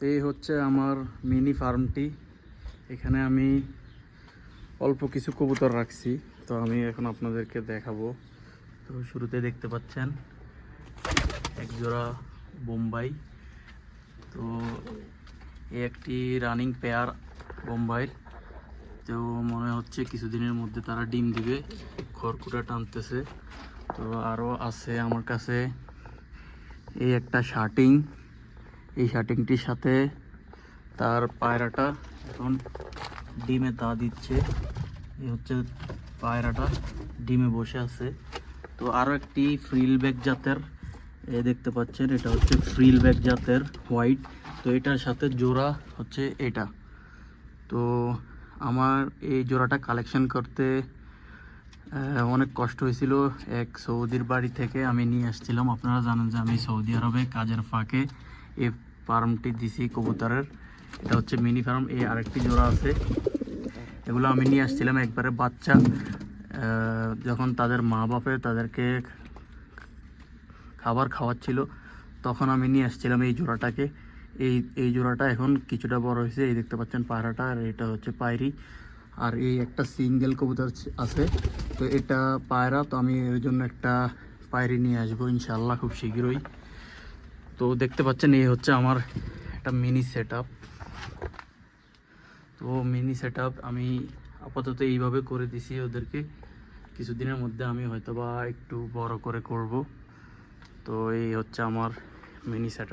তো এই হচ্ছে আমার মিনি ফার্মটি। এখানে আমি অল্প কিছু কবুতর রাখছি, তো আমি এখন আপনাদেরকে দেখাবো। তো শুরুতে দেখতে পাচ্ছেন এক জোড়া বোম্বাই। তো এই একটি রানিং পেয়ার বোম্বাইয়ের তো মনে হচ্ছে কিছুদিনের মধ্যে তারা ডিম দিবে, খড়কুটা টানতেছে। তো আরও আছে আমার কাছে এই একটা শার্টিং। এই শার্টিংটির সাথে তার পায়রাটা এখন ডিমে তা দিচ্ছে। এই হচ্ছে পায়রাটা ডিমে বসে আছে। তো আরও একটি ফ্রিল ব্যাগ জাতের, এ দেখতে পাচ্ছেন, এটা হচ্ছে ফ্রিল ব্যাগ জাতের হোয়াইট। তো এটার সাথে জোড়া হচ্ছে এটা। তো আমার এই জোড়াটা কালেকশন করতে অনেক কষ্ট হয়েছিল। এক সৌদির বাড়ি থেকে আমি নিয়ে আসছিলাম। আপনারা জানেন যে আমি সৌদি আরবে কাজের ফাঁকে ফার্মটি দিছি কবুতরের। এটা হচ্ছে মিনি ফার্ম, এই আরেকটি জোড়া আছে। এগুলো আমি নিয়ে আসছিলাম একবারে বাচ্চা। যখন তাদের মা বাপে তাদেরকে খাবার খাওয়াচ্ছিল, তখন আমি নিয়ে আসছিলাম এই জোড়াটাকে। এই এই জোড়াটা এখন কিছুটা বড় হয়েছে, এই দেখতে পাচ্ছেন পায়রাটা আর এটা হচ্ছে পায়রি। আর এই একটা সিঙ্গেল কবুতর আছে। তো এটা পায়রা, তো আমি এর জন্য একটা পায়রি নিয়ে আসব ইনশাল্লাহ খুব শীঘ্রই। তো দেখতে পাচ্ছেন, এই হচ্ছে আমার একটা মিনি সেট তো মিনি সেট আমি আপাতত এইভাবে করে দিছি ওদেরকে। কিছুদিনের মধ্যে আমি হয়তো বা একটু বড় করে করব। তো এই হচ্ছে আমার মিনি সেট